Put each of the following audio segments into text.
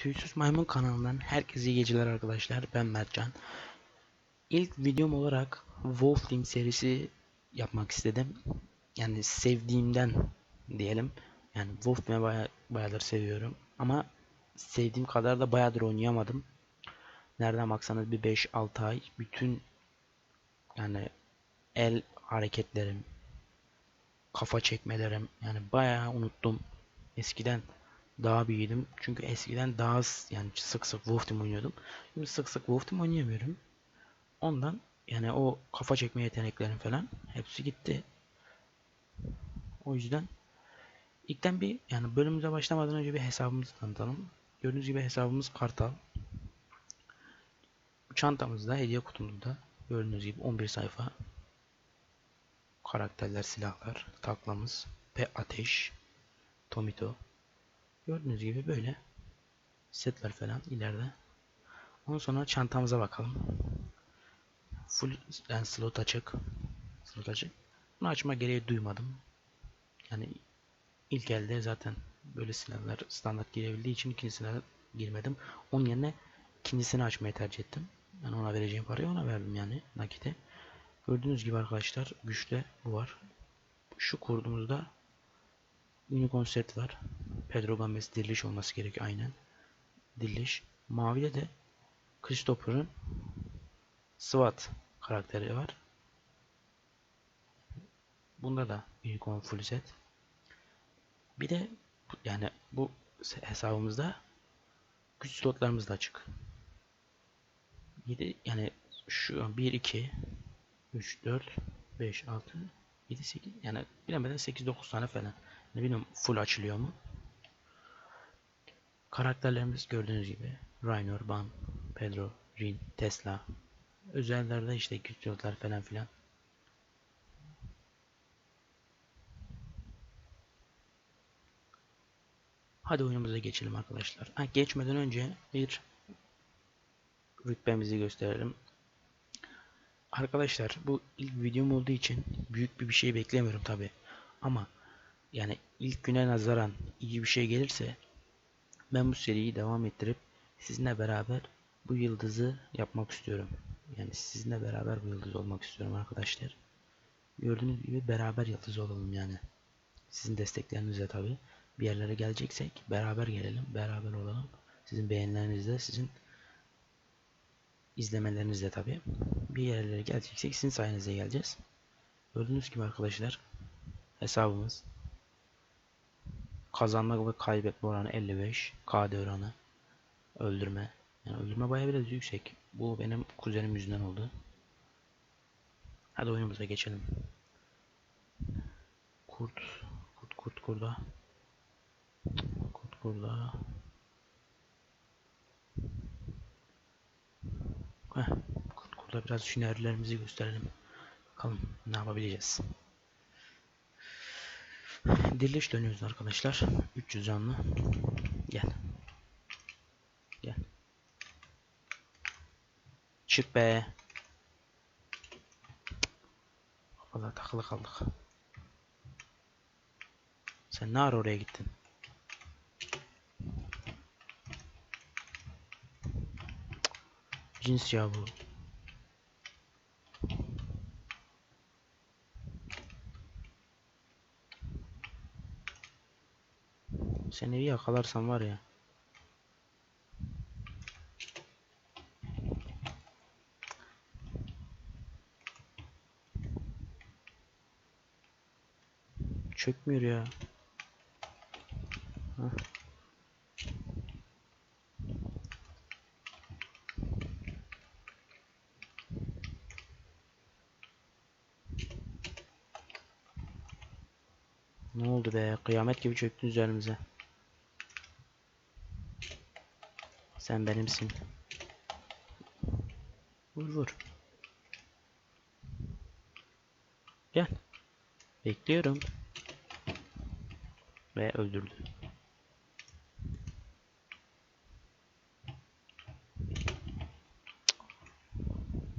Tüysüz Maymun kanalından herkese iyi geceler arkadaşlar. Ben Mertcan. İlk videom olarak Wolf Team serisi yapmak istedim. Yani sevdiğimden diyelim. Yani Wolf Team'i baya, bayağıdır seviyorum. Ama sevdiğim kadar da bayağıdır oynayamadım. Nereden baksanız bir 5-6 ay bütün yani el hareketlerim, kafa çekmelerim yani bayağı unuttum. Eskiden daha büyüdüm. Çünkü eskiden daha az yani sık sık Wolf Team oynuyordum. Şimdi sık sık Wolf Team oynayamıyorum. Ondan yani o kafa çekme yeteneklerim falan hepsi gitti. O yüzden ilkten bir yani bölümümüze başlamadan önce bir hesabımızı tanıtalım. Gördüğünüz gibi hesabımız Kartal. Çantamızda, hediye kutumuzda gördüğünüz gibi 11 sayfa karakterler, silahlar, taklamız ve ateş, Tomito, Gördüğünüz gibi böyle setler falan ileride. Ondan sonra çantamıza bakalım. Full yani slot açık. Slot açık. Bunu açma gereği duymadım. Yani ilk elde zaten böyle silahlar standart girebildiği için ikincisine girmedim. Onun yerine ikincisini açmayı tercih ettim. Yani ona vereceğim parayı ona verdim yani nakite. Gördüğünüz gibi arkadaşlar güçte bu var. Şu kurduğumuzda Unicorn set var. Pedro Gomez diriliş olması gerekiyor aynen. Diriliş. Mavide de Christopher'ın SWAT karakteri var. Bunda da Unicorn full set. Bir de yani bu hesabımızda güç slotlarımız da açık. 7 yani şu 1 2 3 4 5 6 7 8 yani bilemeden 8 9 tane falan. Ne bileyim full açılıyor mu? Karakterlerimiz gördüğünüz gibi Raynor, Ban, Pedro, Rin, Tesla. Özellerde işte güçlükler falan filan. Hadi oyunumuza geçelim arkadaşlar. Ha, geçmeden önce bir rütbemizi gösterelim. Arkadaşlar bu ilk videom olduğu için büyük bir şey beklemiyorum tabi. Ama yani ilk güne nazaran iyi bir şey gelirse ben bu seriyi devam ettirip sizinle beraber bu yıldızı yapmak istiyorum. Yani sizinle beraber bu yıldız olmak istiyorum arkadaşlar. Gördüğünüz gibi beraber yıldız olalım yani. Sizin desteklerinizle tabi. Bir yerlere geleceksek beraber gelelim, beraber olalım. Sizin beğenilerinizle, sizin izlemelerinizle tabi. Bir yerlere geleceksek sizin sayenizde geleceğiz. Gördüğünüz gibi arkadaşlar hesabımız Kazanma ve kaybetme oranı 55. KD oranı. Öldürme. Yani öldürme bayağı biraz yüksek. Bu benim kuzenim yüzünden oldu. Hadi oyunumuza geçelim. Kurt. Kurt kurt kurda. Kurt kurda. Heh, kurt kurda biraz şu gösterelim. Bakalım ne yapabileceğiz. Diriliş dönüyoruz arkadaşlar. 300 canlı. Gel. Gel. Çık be. Valla takılı kaldık. Sen ne ara oraya gittin? Cins ya bu. Seni bir yakalarsam var ya. Çökmüyor ya. Heh. Ne oldu be? Kıyamet gibi çöktün üzerimize. Sen benimsin. Vur vur. Gel. Bekliyorum. Ve öldürdü.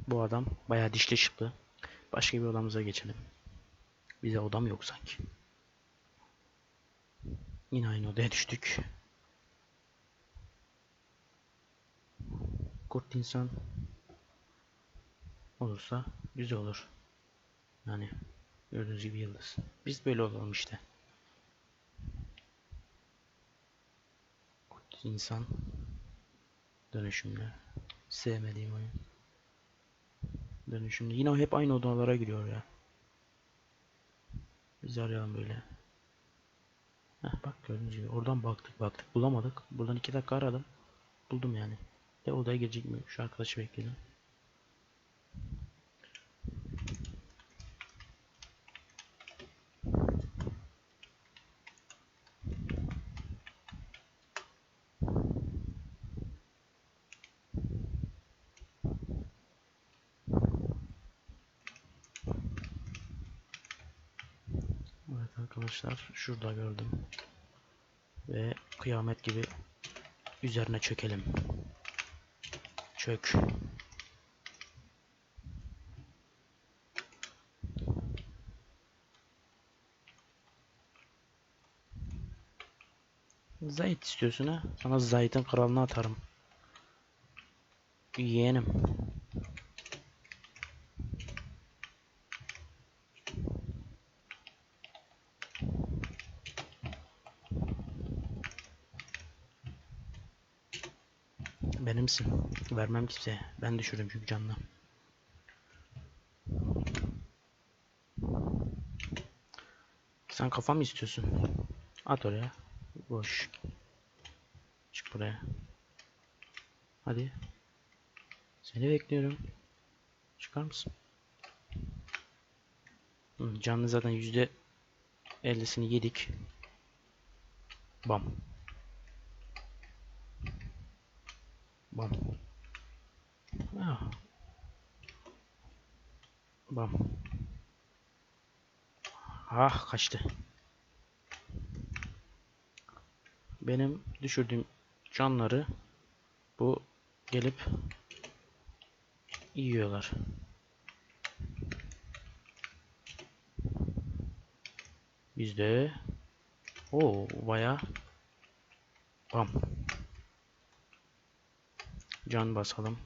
Bu adam bayağı dişli çıktı. Başka bir odamıza geçelim. Bize odam yok sanki. Yine aynı odaya düştük. Kurt insan olursa güzel olur. Yani gördüğünüz gibi yıldız. Biz böyle olalım işte. Kurt insan dönüşümlü. Sevmediğim oyun. Dönüşümlü. Yine hep aynı odalara giriyor ya. Biz arayalım böyle. Heh, bak gördüğünüz gibi oradan baktık baktık bulamadık. Buradan iki dakika aradım. Buldum yani. De odaya girecek mi? Şu arkadaşı bekledim. Evet arkadaşlar şurada gördüm. Ve kıyamet gibi üzerine çökelim. Çök. Zayit istiyorsun ha? Sana Zayit'in kralını atarım. Yeğenim. Benimsin. Vermem kimseye. Ben düşürürüm çünkü canını. Sen kafa mı istiyorsun? At oraya. Boş. Çık buraya. Hadi. Seni bekliyorum. Çıkar mısın? Hı, canlı zaten yüzde ellisini yedik. Bam. Bam. Ah. Bam. Ah kaçtı. Benim düşürdüğüm canları bu gelip yiyorlar. Bizde o baya bam can basalım.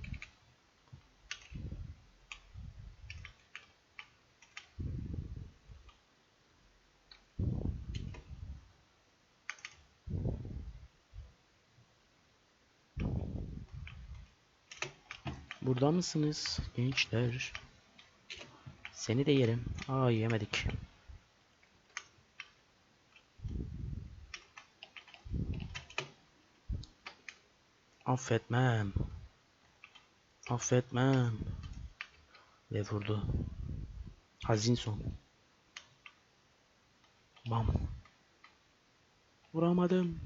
Burada mısınız gençler? Seni de yerim. Aa yemedik. Affetmem. Affetmem. Ve vurdu. Hazin son. Bam. Vuramadım.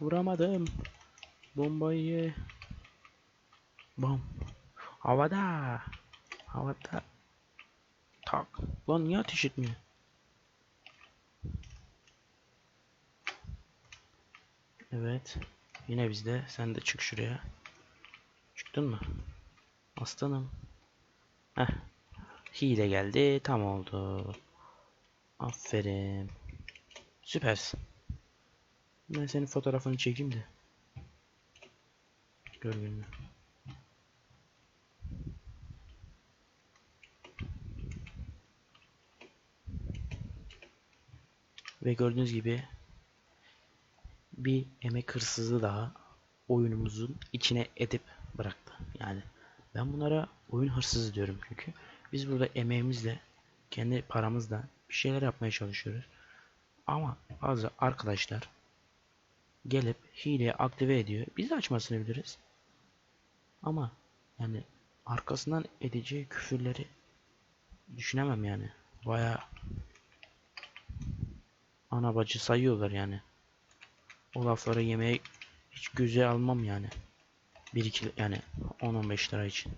Vuramadım. Bombayı. Bam. Havada. Havada. Tak. Lan niye ateş etmiyor? Evet. Yine bizde. Sen de çık şuraya. Çıktın mı? Aslanım. Heh. Hile geldi. Tam oldu. Aferin. Süpersin. Ben senin fotoğrafını çekeyim de. Gör gününü. Ve gördüğünüz gibi bir emek hırsızı daha oyunumuzun içine edip bıraktı. Yani ben bunlara oyun hırsızı diyorum çünkü biz burada emeğimizle kendi paramızla bir şeyler yapmaya çalışıyoruz. Ama bazı arkadaşlar gelip hileyi aktive ediyor. Biz de açmasını biliriz. Ama yani arkasından edeceği küfürleri düşünemem yani. Baya ana bacı sayıyorlar yani. O lafları yemeye hiç göze almam yani. 1 2 yani 10-15 lira için.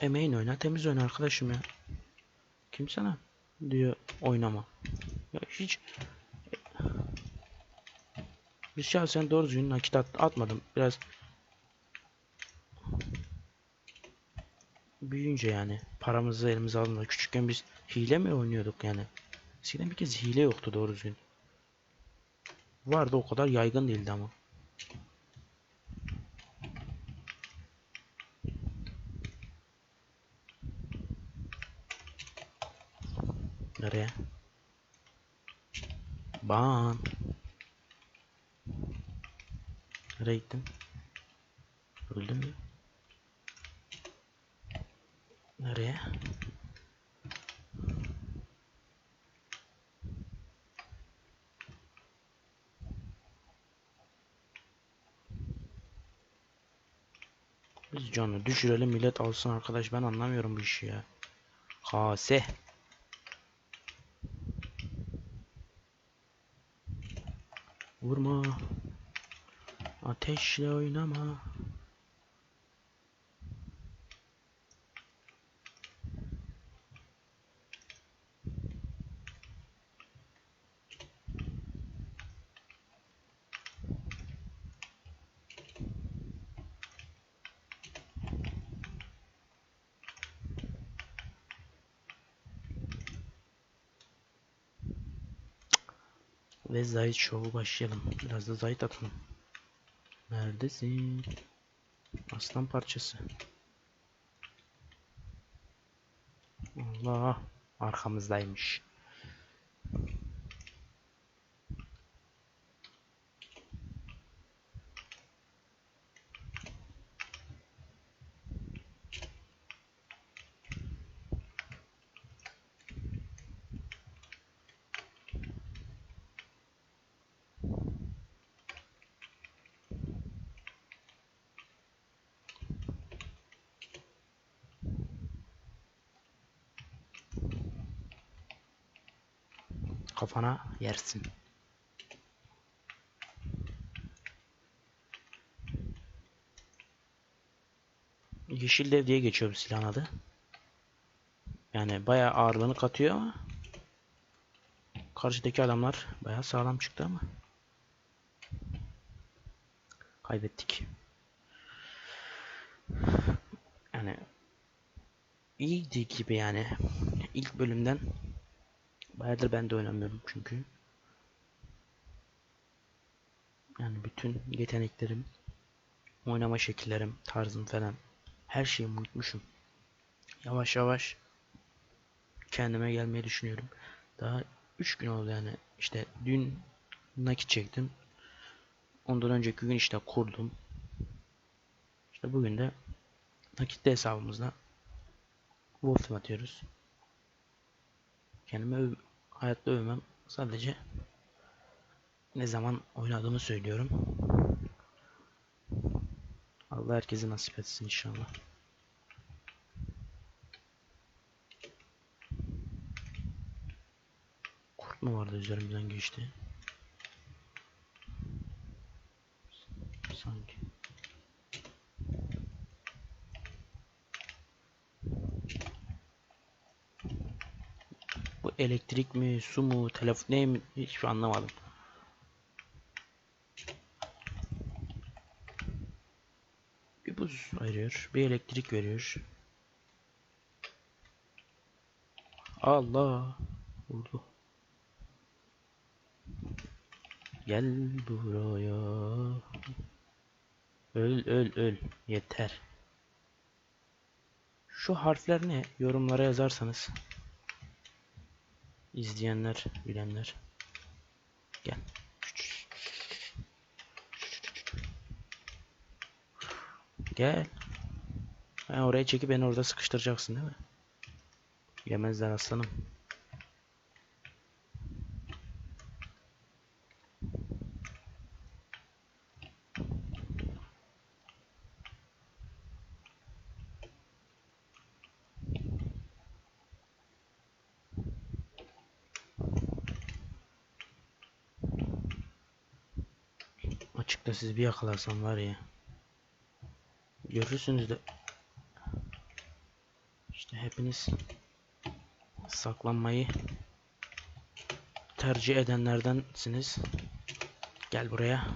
Emeğin oyna temiz oyna arkadaşım ya. Kim sana diyor oynama. Ya hiç bir şahsen doğru düzgün nakit at, atmadım. Biraz büyüyünce yani paramızı elimize alınca küçükken biz hile mi oynuyorduk yani? Eskiden bir kez hile yoktu doğru düzgün. Vardı o kadar yaygın değildi ama. Nereye? Ban. Nereye gittin? Öldün mü? Nereye? Canı düşürelim millet alsın arkadaş ben anlamıyorum bu işi ya. Hase. Vurma. Ateşle oynama. Ve Zayt Show'u başlayalım. Biraz da Zayt atalım. Neredesin? Aslan parçası. Allah arkamızdaymış. Kafana yersin. Yeşil dev diye geçiyor bu silahın adı. Yani bayağı ağırlığını katıyor ama karşıdaki adamlar bayağı sağlam çıktı ama kaybettik. Yani iyiydi gibi yani ilk bölümden bayağıdır ben de oynamıyorum çünkü. Yani bütün yeteneklerim oynama şekillerim tarzım falan her şeyi unutmuşum. Yavaş yavaş kendime gelmeyi düşünüyorum. Daha 3 gün oldu yani. İşte dün nakit çektim. Ondan önceki gün işte kurdum. İşte bugün de nakitli hesabımızda Wolf atıyoruz. Kendime hayatta övmem. Sadece ne zaman oynadığımı söylüyorum. Allah herkese nasip etsin inşallah. Kurt mu vardı üzerimden geçti sanki Bu elektrik mi, su mu, telefon ne mi hiç anlamadım. Bir buz ayırıyor, bir elektrik veriyor. Allah vurdu. Gel buraya. Öl öl öl yeter. Şu harfler ne? Yorumlara yazarsanız. İzleyenler, bilenler. Gel. Gel. Ha, oraya çekip beni orada sıkıştıracaksın değil mi? Yemezler aslanım. Açıkta siz bir yakalarsam var ya. Görürsünüz de. İşte hepiniz saklanmayı tercih edenlerdensiniz. Gel buraya.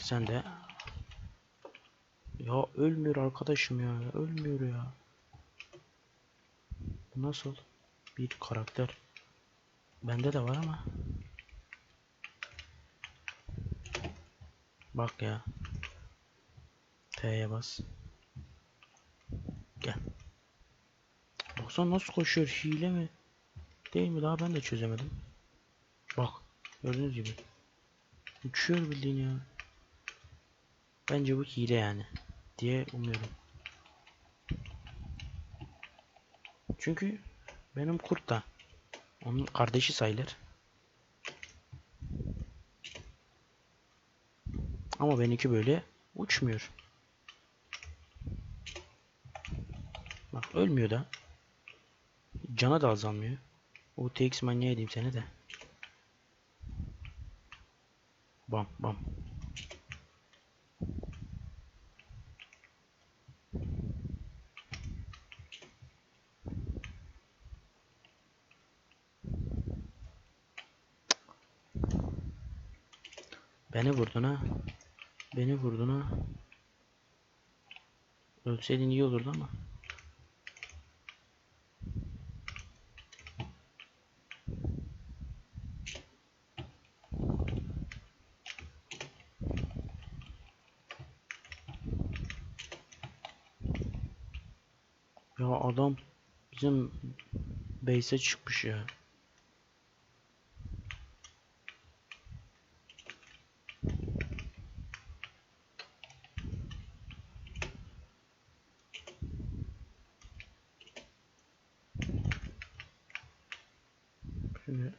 Sen de Ya ölmüyor arkadaşım ya. Ölmüyor ya. Bu nasıl bir karakter? Bende de var ama. Bak ya. T'ye bas. Gel. Baksana nasıl koşuyor. Hile mi? Değil mi? Daha ben de çözemedim. Bak. Gördüğünüz gibi. Uçuyor bildiğin ya. Bence bu hile yani. Diye umuyorum. Çünkü benim kurt da onun kardeşi sayılır. Ama benimki böyle uçmuyor. Bak ölmüyor da. Cana da azalmıyor. O TX manyağı edeyim seni de. Bam bam. Beni vurdun ha. Beni vurdun ha. Ölseydin iyi olurdu ama. Ya adam bizim base'e çıkmış ya. Şimdi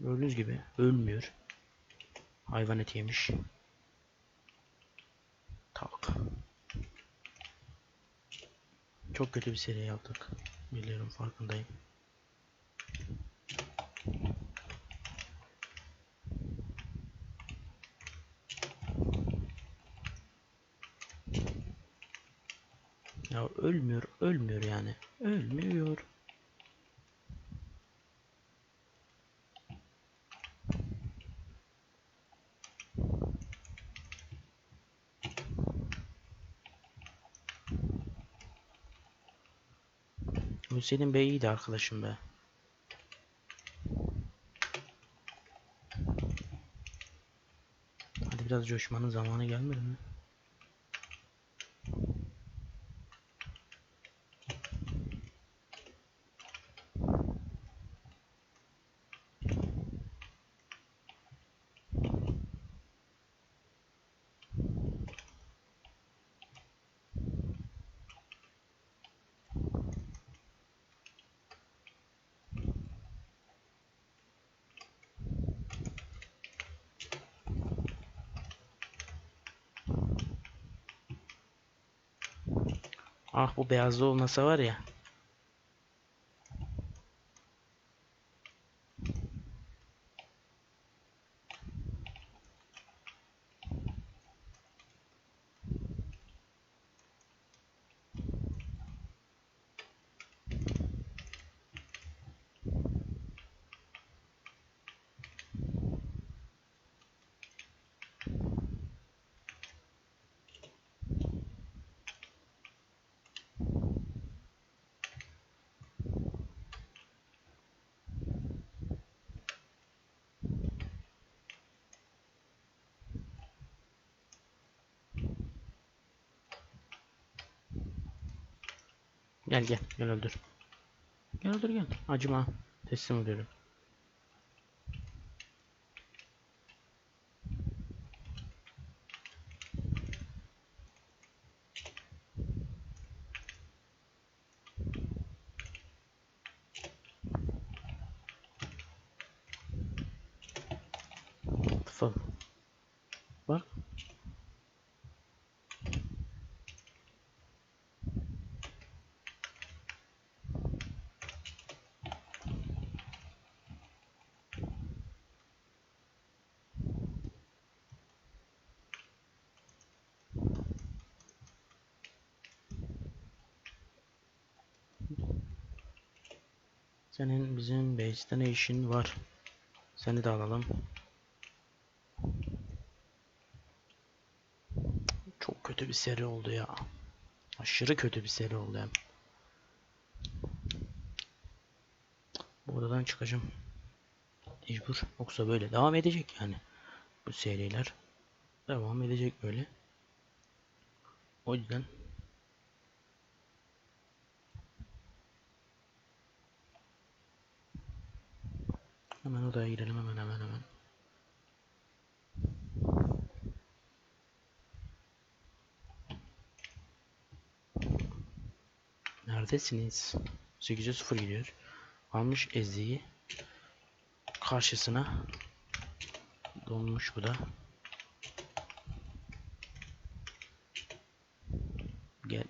gördüğünüz gibi ölmüyor. Hayvan eti yemiş. Tak. Çok kötü bir seri yaptık. Biliyorum farkındayım. Ya ölmüyor, ölmüyor yani. Ölmüyor. Hüseyin Bey iyiydi arkadaşım be. Hadi biraz coşmanın zamanı gelmedi mi? Ah bu beyazlı olmasa var ya. Gel gel gel öldür. Gel öldür gel. Acıma. Teslim oluyorum. Tıfıl. Bak. Senin bizim base'te ne işin var? Seni de alalım. kötü bir seri oldu ya. Aşırı kötü bir seri oldu hem. Bu odadan çıkacağım. Mecbur. Yoksa böyle devam edecek yani. Bu seriler. Devam edecek böyle. O yüzden Neredesiniz? 8'e 0 gidiyor. Almış Ezzi'yi. Karşısına donmuş bu da.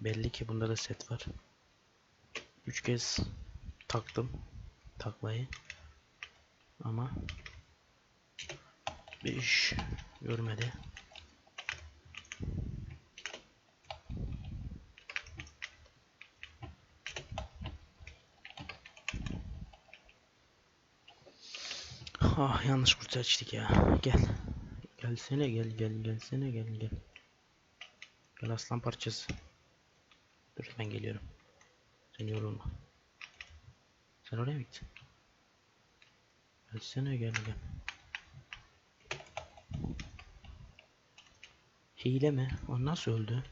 Belli ki bunda da set var. 3 kez taktım taklayı. Ama bir iş görmedi. Ah yanlış kurt seçtik ya. Gel. Gelsene gel gel gelsene gel gel. Gel aslan parçası. Dur ben geliyorum. Sen yorulma. Sen oraya mı gittin? Gelsene gel gel. Hile mi? O nasıl öldü?